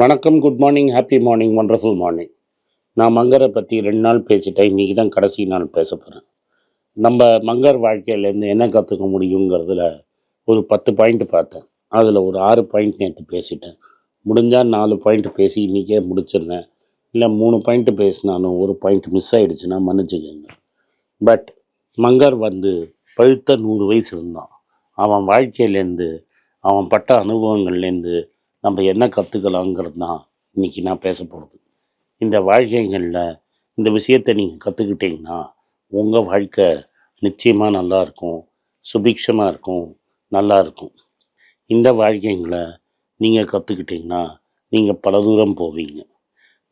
வணக்கம் good morning happy morning wonderful morning நான் மங்கரை பற்றி ரெண்டு நாள் பேசிட்டேன். இன்றைக்கி தான் கடைசி நாள் பேச போகிறேன் நம்ம மங்கர் வாழ்க்கையிலேருந்து என்ன கற்றுக்க முடியுங்கிறதுல ஒரு பத்து பாயிண்ட் பார்த்தேன். அதில் ஒரு ஆறு பாயிண்ட் நேற்று பேசிட்டேன். முடிஞ்சால் நாலு பாயிண்ட் பேசி இன்றைக்கே முடிச்சிருந்தேன் இல்லை மூணு பாயிண்ட் பேசினாலும் ஒரு பாயிண்ட் மிஸ் ஆகிடுச்சுன்னா மன்னிச்சுக்கோங்க. பட் மங்கர் வந்து பழுத்த நூறு வயசு இருந்தான். அவன் வாழ்க்கையிலேருந்து அவன் பட்ட அனுபவங்கள்லேருந்து நம்ம என்ன கற்றுக்கலாங்கிறது தான் இன்றைக்கி நான் பேச போகிறது இந்த வாழ்க்கைகளில் இந்த விஷயத்தை நீங்கள் கற்றுக்கிட்டீங்கன்னா உங்கள் வாழ்க்கை நிச்சயமாக நல்லாயிருக்கும் சுபிக்ஷமாக இருக்கும் நல்லாயிருக்கும் இந்த வாழ்க்கைங்களை நீங்கள் கற்றுக்கிட்டீங்கன்னா நீங்கள் பல தூரம் போவீங்க.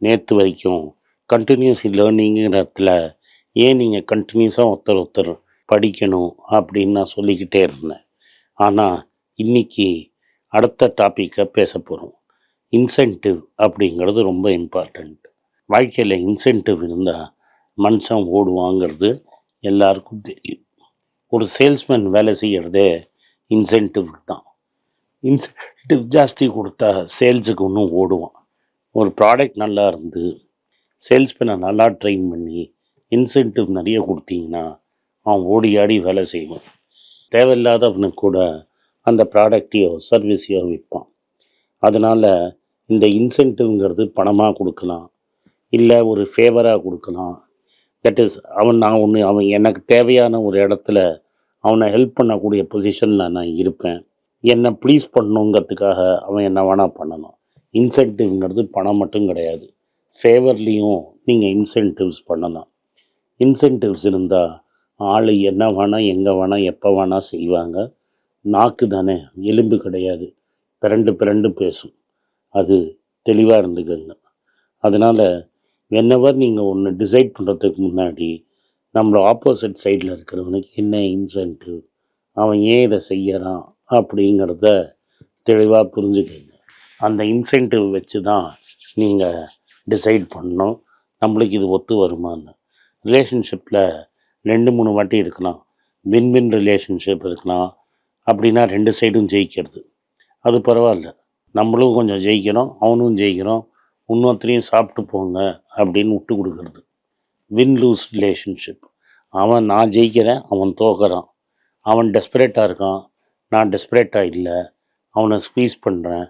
நேற்று வரைக்கும் கண்டினியூஸ் லேர்னிங்கிறதுல ஏன் நீங்கள் கண்டினியூஸாக ஒருத்தர் ஒருத்தர் படிக்கணும் அப்படின்னு நான் சொல்லிக்கிட்டே இருந்தேன். ஆனால் இன்றைக்கி அடுத்த டாப்பிக்கை பேச போகிறோம் இன்சென்டிவ் அப்படிங்கிறது ரொம்ப இம்பார்ட்டண்ட் வாழ்க்கையில் இன்சென்டிவ் இருந்தால் மனுஷன் ஓடுவாங்கிறது எல்லாருக்கும் தெரியும். ஒரு சேல்ஸ்மேன் வேலை செய்கிறதே இன்சென்டிவ் தான். இன்சென்டிவ் ஜாஸ்தி கொடுத்தா சேல்ஸுக்கு இன்னும் ஓடுவான். ஒரு ப்ராடக்ட் நல்லா இருந்து சேல்ஸ்மேனை நல்லா ட்ரெயின் பண்ணி இன்சென்டிவ் நிறைய கொடுத்தீங்கன்னா அவன் ஓடி ஆடி வேலை செய்வான். தேவையில்லாதவனுக்கு கூட அந்த ப்ராடக்டையோ சர்வீஸையோ விற்பான். அதனால் இந்த இன்சென்டிவ்ங்கிறது பணமாக கொடுக்கலாம். இல்லை ஒரு ஃபேவராக கொடுக்கலாம். தட் இஸ் அவன் நான் ஒன்று அவன் எனக்கு தேவையான ஒரு இடத்துல அவனை ஹெல்ப் பண்ணக்கூடிய பொசிஷனில் நான் இருப்பேன். என்னை ப்ளீஸ் பண்ணணுங்கிறதுக்காக அவன் என்ன வேணால் பண்ணணும் இன்சென்டிவ்ங்கிறது பணம் மட்டும் கிடையாது. ஃபேவர்லேயும் நீங்கள் இன்சென்டிவ்ஸ் பண்ணலாம். இன்சென்டிவ்ஸ் இருந்தால் ஆள் என்ன வேணால் எங்கே வேணால் எப்போ வேணால் செய்வாங்க. நாக்கு தானே எலும்பு கிடையாது. பிறண்டு பிறண்டு பேசும். அது தெளிவாக இருந்துக்கங்க. அதனால் என்னவர் நீங்கள் ஒன்று டிசைட் பண்ணுறதுக்கு முன்னாடி நம்மளை ஆப்போசிட் சைடில் இருக்கிறவனுக்கு என்ன இன்சென்டிவ் அவன் ஏன் இதை செய்யறான்? அப்படிங்கிறத தெளிவாக புரிஞ்சுக்கங்க. அந்த இன்சென்டிவ் வச்சு தான் நீங்கள் டிசைட் பண்ணணும். நம்மளுக்கு இது ஒத்து வருமான்னு. ரிலேஷன்ஷிப்பில் ரெண்டு மூணு வாட்டி இருக்கலாம். வின் வின் ரிலேஷன்ஷிப் இருக்கலாம். அப்படின்னா ரெண்டு சைடும் ஜெயிக்கிறது. அது பரவாயில்ல. நம்மளும் கொஞ்சம் ஜெயிக்கிறோம் அவனும் ஜெயிக்கிறோம் இன்னொருத்தரையும் சாப்பிட்டு போங்க அப்படின்னு விட்டு கொடுக்கறது. வின் லூஸ் ரிலேஷன்ஷிப் அவன் நான் ஜெயிக்கிறேன் அவன் தோக்கிறான். அவன் டெஸ்பரேட்டாக இருக்கான் நான் டெஸ்பரேட்டாக இல்லை அவனை ஸ்க்வீஸ் பண்ணுறேன்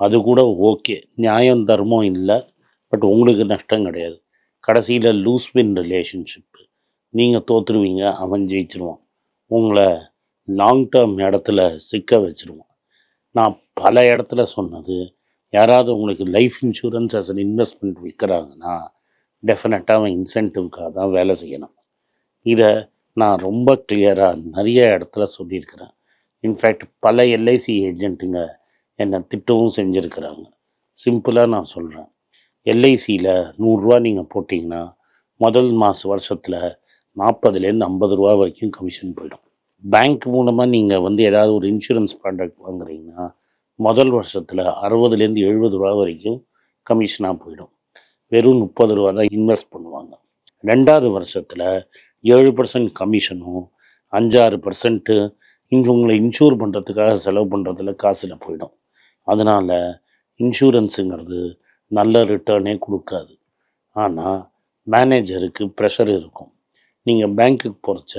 அது கூட ஓகே நியாயம் தர்மம் இல்லை பட் உங்களுக்கு நஷ்டம் கிடையாது. கடைசியில் லூஸ் வின் ரிலேஷன்ஷிப்பு நீங்கள் தோற்றுருவீங்க அவன் ஜெயிச்சிருவான். உங்களை லாங் டேர்ம் இடத்துல சிக்க வச்சுருவோம். நான் பல இடத்துல சொன்னது யாராவது உங்களுக்கு life insurance as an investment விற்கிறாங்கன்னா டெஃபினட்டாக அவன் இன்சென்டிவ்க்காக தான் வேலை செய்யணும். இதை நான் ரொம்ப கிளியராக நிறைய இடத்துல சொல்லியிருக்கிறேன். இன்ஃபேக்ட் பல எல்ஐசி ஏஜென்ட்டுங்க என்னை திட்டவும் செஞ்சுருக்கிறாங்க. சிம்பிளாக நான் சொல்கிறேன் எல்ஐசியில் நூறுரூவா நீங்கள் போட்டிங்கன்னா முதல் மாத வருஷத்தில் நாற்பதுலேருந்து ஐம்பது ரூபா வரைக்கும் கமிஷன் போயிடும். பேங்க் மூலமாக நீங்கள் வந்து ஏதாவது ஒரு இன்சூரன்ஸ் ப்ராடக்ட் வாங்குறீங்கன்னா முதல் வருஷத்தில் அறுபதுலேருந்து எழுபது ரூபா வரைக்கும் கமிஷனாக போயிடும். வெறும் முப்பது ரூபா தான் இன்வெஸ்ட் பண்ணுவாங்க. ரெண்டாவது வருஷத்தில் ஏழு பர்சன்ட் கமிஷனும் அஞ்சாறு பர்சன்ட்டு இங்கே உங்களை இன்சூர் பண்ணுறதுக்காக செலவு பண்ணுறதுல காசில் போயிடும். அதனால் இன்சூரன்ஸுங்கிறது நல்ல ரிட்டர்னே கொடுக்காது. ஆனால் மேனேஜருக்கு ப்ரெஷர் இருக்கும். நீங்கள் பேங்க்குக்கு போகிறச்ச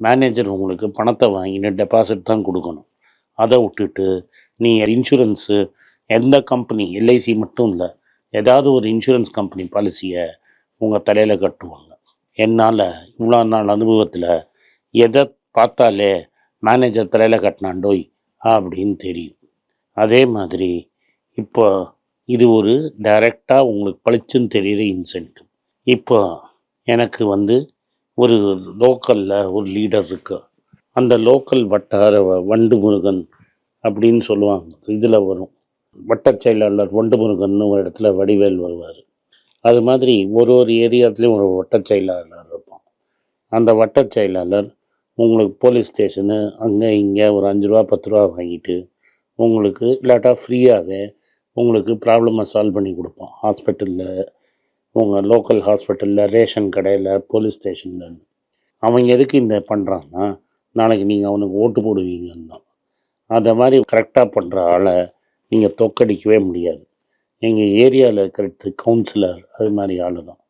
மேனேஜர் உங்களுக்கு பணத்தை வாங்கின்னு டெபாசிட் தான் கொடுக்கணும். அதை விட்டுட்டு நீ இன்சூரன்ஸு எந்த கம்பெனி எல்ஐசி மட்டும் இல்லை ஏதாவது ஒரு இன்சூரன்ஸ் கம்பெனி பாலிசியை உங்கள் தலையில் கட்டுவாங்க. என்னால் இவ்வளோ நாள் அனுபவத்தில் எதை பார்த்தாலே மேனேஜர் தலையில் கட்டினாண்டோய் அப்படின்னு தெரியும். அதே மாதிரி இப்போ இது ஒரு டைரெக்டாக உங்களுக்கு பளிச்சுன்னு தெரிகிற இன்சென்டிவ் இப்போ எனக்கு வந்து ஒரு லோக்கலில் ஒரு லீடர் இருக்கு. அந்த லோக்கல் வட்டார வ- வண்டு முருகன் அப்படின்னு சொல்லுவாங்க. இதில் வரும். வட்டச் செயலாளர் வண்டு முருகன் ஒரு இடத்துல வடிவேல் வருவார். அது மாதிரி ஒரு ஒரு ஏரியாத்துலேயும் ஒரு வட்ட செயலாளர் இருப்பான். அந்த வட்டச் செயலாளர் உங்களுக்கு போலீஸ் ஸ்டேஷனு அங்கே இங்கே ஒரு அஞ்சு ரூபா பத்து ரூபா வாங்கிட்டு உங்களுக்கு இல்லாட்டா ஃப்ரீயாகவே உங்களுக்கு ப்ராப்ளமாக சால்வ் பண்ணி கொடுப்போம் ஹாஸ்பிட்டலில் உங்கள் லோக்கல் ஹாஸ்பிட்டலில் ரேஷன் கடையில் போலீஸ் ஸ்டேஷனில் அவங்க எதுக்கு இந்த பண்ணுறான்னா நாளைக்கு நீங்கள் அவனுக்கு ஓட்டு போடுவீங்கன்னு. தான் அதை மாதிரி கரெக்டாக பண்ணுற ஆளை நீங்கள் தோக்கடிக்கவே முடியாது. எங்கள் ஏரியாவில் இருக்கிறது கவுன்சிலர் அது மாதிரி ஆள் தான்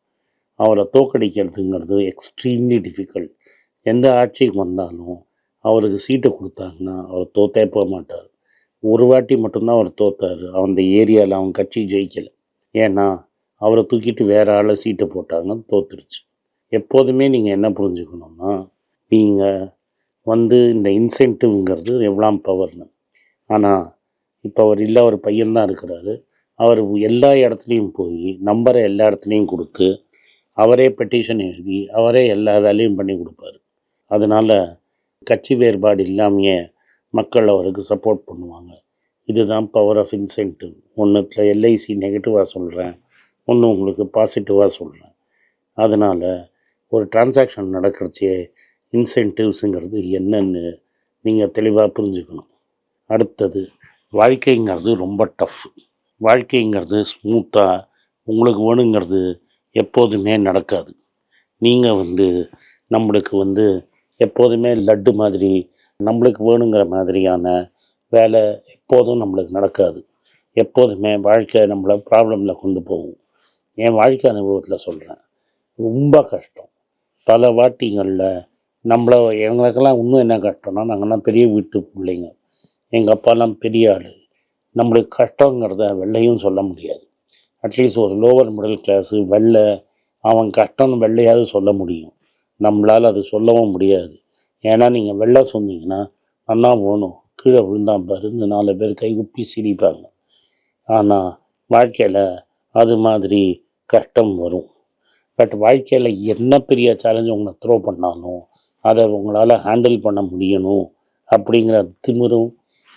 அவரை தோக்கடிக்கிறதுங்கிறது எக்ஸ்ட்ரீம்லி டிஃபிகல்ட் எந்த ஆட்சிக்கு வந்தாலும் அவருக்கு சீட்டை கொடுத்தாங்கன்னா அவர் தோத்தே போக மாட்டார். ஒரு வாட்டி மட்டும்தான் அவர் தோத்தார். அந்த ஏரியாவில் அவன் கட்சி ஜெயிக்கலை. ஏன்னா அவரை தூக்கிட்டு வேற ஆளை சீட்டை போட்டாங்க தோத்துருச்சு. எப்போதுமே நீங்கள் என்ன புரிஞ்சுக்கணும்னா நீங்கள் வந்து இந்த இன்சென்டிவ்ங்கிறது எவ்வளோ பவர்னு. ஆனால் இப்போ அவர் இல்லை அவர் பையன்தான் இருக்கிறாரு. அவர் எல்லா இடத்துலையும் போய் நம்பரை எல்லா இடத்துலையும் கொடுத்து அவரே பெட்டிஷன் எழுதி அவரே எல்லா வேலையும் பண்ணி கொடுப்பாரு. அதனால் கட்சி வேறுபாடு இல்லாமையே மக்கள் அவருக்கு சப்போர்ட் பண்ணுவாங்க. இதுதான் பவர் ஆஃப் இன்சென்டிவ் ஒன்றுத்தில் எல்ஐசி நெகட்டிவாக சொல்கிறேன் ஒன்று உங்களுக்கு பாசிட்டிவாக சொல்கிறேன் அதனால் ஒரு டிரான்சாக்ஷன் நடக்கிறச்சே இன்சென்டிவ்ஸுங்கிறது என்னன்னு நீங்கள் தெளிவாக புரிஞ்சுக்கணும். அடுத்தது வாழ்க்கைங்கிறது ரொம்ப டஃப் வாழ்க்கைங்கிறது ஸ்மூத்தாக உங்களுக்கு வேணுங்கிறது எப்போதுமே நடக்காது. நீங்கள் வந்து நம்மளுக்கு வந்து எப்போதுமே லட்டு மாதிரி நம்மளுக்கு வேணுங்கிற மாதிரியான வேலை எப்போதும் நம்மளுக்கு நடக்காது. எப்போதுமே வாழ்க்கை நம்மளை ப்ராப்ளமில் கொண்டு போகும். என் வாழ்க்கை அனுபவத்தில் சொல்கிறேன் ரொம்ப கஷ்டம். பல வாட்டிங்களில் நம்மள எங்களுக்கெல்லாம் இன்னும் என்ன கஷ்டம்னா நாங்கள்லாம் பெரிய வீட்டு பிள்ளைங்க. எங்கள் அப்பாலாம் பெரிய ஆள். நம்மளுக்கு கஷ்டங்கிறத வெள்ளையும் சொல்ல முடியாது. அட்லீஸ்ட் ஒரு லோவர் மிடில் கிளாஸு வெள்ளை. அவன் கஷ்டம்னு வெள்ளையாவது சொல்ல முடியும். நம்மளால் அது சொல்லவும் முடியாது. ஏன்னா நீங்கள் வெள்ளை சொன்னீங்கன்னா அண்ணா போகணும். கீழே விழுந்தான் பருந்து நாலு பேர் கை குப்பி சிரிப்பாங்க. ஆனால் வாழ்க்கையில் அது மாதிரி கஷ்டம் வரும். பட் வாழ்க்கையில் என்ன பெரிய சேலஞ்ச் உங்களை த்ரோ பண்ணாலும் அதை உங்களால் ஹேண்டில் பண்ண முடியணும் அப்படிங்கிற திமிரும்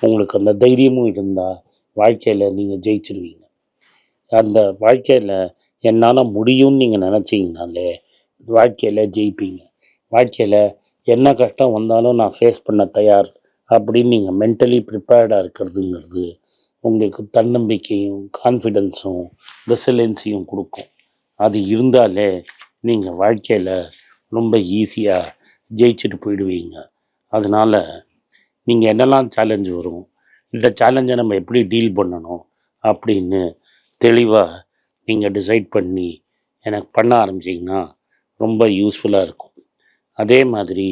உங்களுக்கு அந்த தைரியமும் இருந்தால் வாழ்க்கையில் நீங்கள் ஜெயிச்சிருவீங்க. அந்த வாழ்க்கையில் என்னால் முடியும்னு நீங்கள் நினச்சிங்கனாலே வாழ்க்கையில் ஜெயிப்பீங்க. வாழ்க்கையில் என்ன கஷ்டம் வந்தாலும் நான் ஃபேஸ் பண்ண தயார் அப்படின்னு நீங்கள் மென்டலி ப்ரிப்பேர்டாக இருக்கிறதுங்கிறது உங்களுக்கு தன்னம்பிக்கையும் கான்ஃபிடென்ஸும் ரெசிலென்ஸையும் கொடுக்கும். அது இருந்தாலே நீங்கள் வாழ்க்கையில் ரொம்ப ஈஸியாக ஜெயிச்சுட்டு போயிடுவீங்க. அதனால் நீங்கள் என்னெல்லாம் சேலஞ்சு வரும் இந்த சேலஞ்சை நம்ம எப்படி டீல் பண்ணணும் அப்படின்னு தெளிவாக நீங்கள் டிசைட் பண்ணி எனக்கு பண்ண ஆரம்பிச்சிங்கன்னா ரொம்ப யூஸ்ஃபுல்லாக இருக்கும். அதே மாதிரி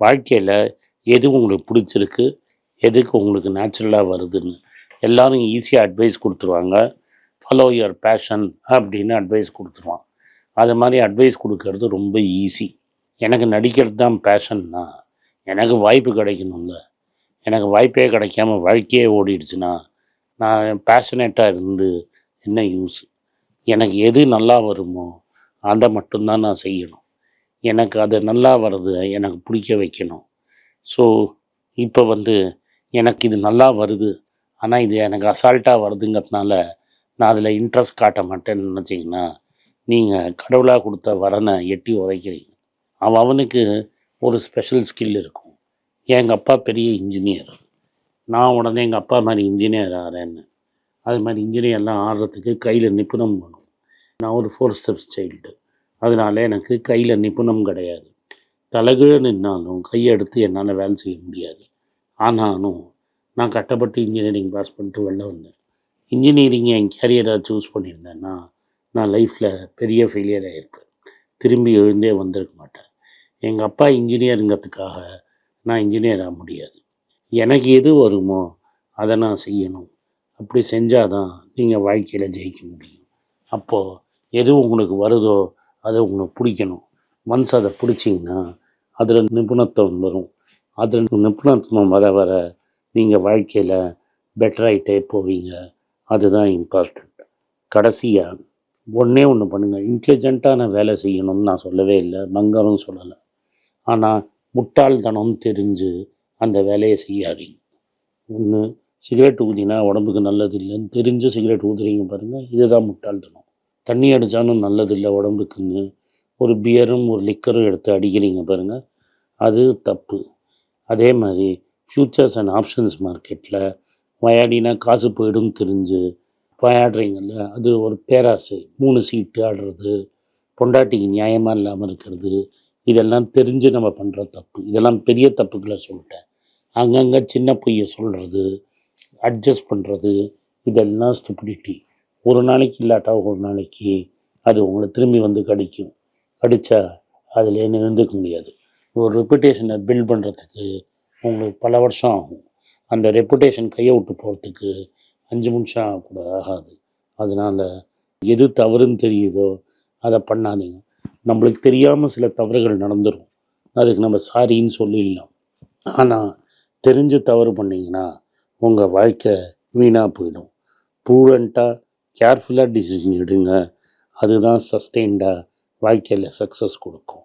வாழ்க்கையில் எது உங்களுக்கு பிடிச்சிருக்கு எதுக்கு உங்களுக்கு நேச்சுரலாக வருதுன்னு எல்லாரும் ஈஸியாக அட்வைஸ் கொடுத்துருவாங்க. ஃபாலோ யுவர் பேஷன் அப்படின்னு அட்வைஸ் கொடுத்துருவான். அது மாதிரி அட்வைஸ் கொடுக்கறது ரொம்ப ஈஸி எனக்கு நடிக்கிறது தான் பேஷன்னா எனக்கு வாய்ப்பு கிடைக்கணும்ல. எனக்கு வாய்ப்பே கிடைக்காம வாழ்க்கையே ஓடிடுச்சுன்னா நான் பேஷனேட்டாக இருந்து என்ன யூஸ் எனக்கு எது நல்லா வருமோ அதை மட்டும்தான் நான் செய்யணும். எனக்கு அது நல்லா வர்றது எனக்கு பிடிக்க வைக்கணும். ஸோ இப்போ வந்து எனக்கு இது நல்லா வருது ஆனால் இது எனக்கு அசால்ட்டாக வருதுங்கிறதுனால நான் அதில் இன்ட்ரெஸ்ட் காட்ட மாட்டேன்னு நினச்சிங்கன்னா நீங்கள் கடவுளாக கொடுத்த வரனை எட்டி உதைக்கிறீங்க. அவன் அவனுக்கு ஒரு ஸ்பெஷல் ஸ்கில் இருக்கும். எங்கள் அப்பா பெரிய இன்ஜினியர் நான் உடனே எங்கள் அப்பா மாதிரி இன்ஜினியர் ஆகிறேன்னு அது மாதிரி இன்ஜினியர்லாம் ஆடுறதுக்கு கையில் நிபுணம் வேணும் நான் ஒரு ஃபோர் ஸ்டெப்ஸ் சைல்டு அதனால எனக்கு கையில் நிபுணம் கிடையாது. தலகீழ நின்னாலும் கையெடுத்து என்னால் வேலை செய்ய முடியாது. ஆனாலும் நான் கட்டப்பட்டு இன்ஜினியரிங் பாஸ் பண்ணிட்டு வெளில வந்தேன். இன்ஜினியரிங் என் கேரியராக சூஸ் பண்ணியிருந்தேன்னா நான் லைஃப்பில் பெரிய ஃபெயிலியர் ஆகியிருப்பேன் திரும்பி எழுந்தே வந்திருக்க மாட்டேன். எங்கள் அப்பா இன்ஜினியருங்கிறதுக்காக நான் இன்ஜினியர் ஆக முடியாது. எனக்கு எது வருமோ அதை நான் செய்யணும். அப்படி செஞ்சால் தான் நீங்கள் வாழ்க்கையில் ஜெயிக்க முடியும். அப்போது எது உங்களுக்கு வருதோ அதை உங்களுக்கு பிடிக்கணும். மனசு அதை பிடிச்சிங்கன்னா அதில் நிபுணத்துவம் வரும். அதில் நிபுணத்துவம் வர வர நீங்கள் வாழ்க்கையில் பெட்டராகிட்டே போவீங்க. அதுதான் இம்பார்ட்டண்ட் கடைசியாக ஒன்றே ஒன்று பண்ணுங்கள் இன்டெலிஜென்ட்டான வேலை செய்யணும்னு நான் சொல்லவே இல்லை. மங்கரும் சொல்லலை. ஆனால் முட்டாள்தனம் தெரிஞ்சு அந்த வேலையை செய்யாதீங்க. ஒன்று சிகரெட் ஊதினா உடம்புக்கு நல்லது இல்லைன்னு தெரிஞ்சு சிகரெட் ஊதுறீங்க பாருங்கள் இதுதான் முட்டாள்தனம். தண்ணி அடித்தாலும் நல்லது இல்லை உடம்புக்குன்னு. ஒரு பியரும் ஒரு லிக்கரும் எடுத்து அடிக்கிறீங்க பாருங்கள் அது தப்பு. அதே மாதிரி ஃப்யூச்சர்ஸ் அண்ட் ஆப்ஷன்ஸ் மார்க்கெட்டில் விளையாடினா காசு போயிடும் தெரிஞ்சு விளையாடுறீங்கல்ல அது ஒரு பேராசை. மூணு சீட்டு ஆடுறது பொண்டாட்டிக்கு நியாயமாக இல்லாமல் இருக்கிறது இதெல்லாம் தெரிஞ்சு நம்ம பண்ணுற தப்பு. இதெல்லாம் பெரிய தப்புகளை சொல்லிட்டேன். அங்கங்கே சின்ன பொய்யை சொல்கிறது அட்ஜஸ்ட் பண்ணுறது இதெல்லாம் ஸ்டெபிலிட்டி ஒரு நாளைக்கு இல்லாட்டா ஒரு நாளைக்கு அது உங்களை திரும்பி வந்து கடிக்கும். கடித்தா அதில் எழுந்துக்க முடியாது. ஒரு ரெப்புடேஷனை பில்ட் பண்ணுறதுக்கு உங்களுக்கு பல வருஷம் ஆகும். அந்த ரெப்புடேஷன் கையை விட்டு போகிறதுக்கு அஞ்சு நிமிஷம் கூட ஆகாது. அதனால் எது தவறுன்னு தெரியுதோ அதை பண்ணாதீங்க. நம்மளுக்கு தெரியாமல் சில தவறுகள் நடந்துடும் அதுக்கு நம்ம சாரின்னு சொல்லிடலாம். ஆனால் தெரிஞ்சு தவறு பண்ணிங்கன்னா உங்கள் வாழ்க்கை வீணாக போயிடும். ப்ரூடண்ட்டாக கேர்ஃபுல்லாக டிசிஷன் எடுங்க. அதுதான் சஸ்டெயின்டாக வாழ்க்கையில் சக்ஸஸ் கொடுக்கும்.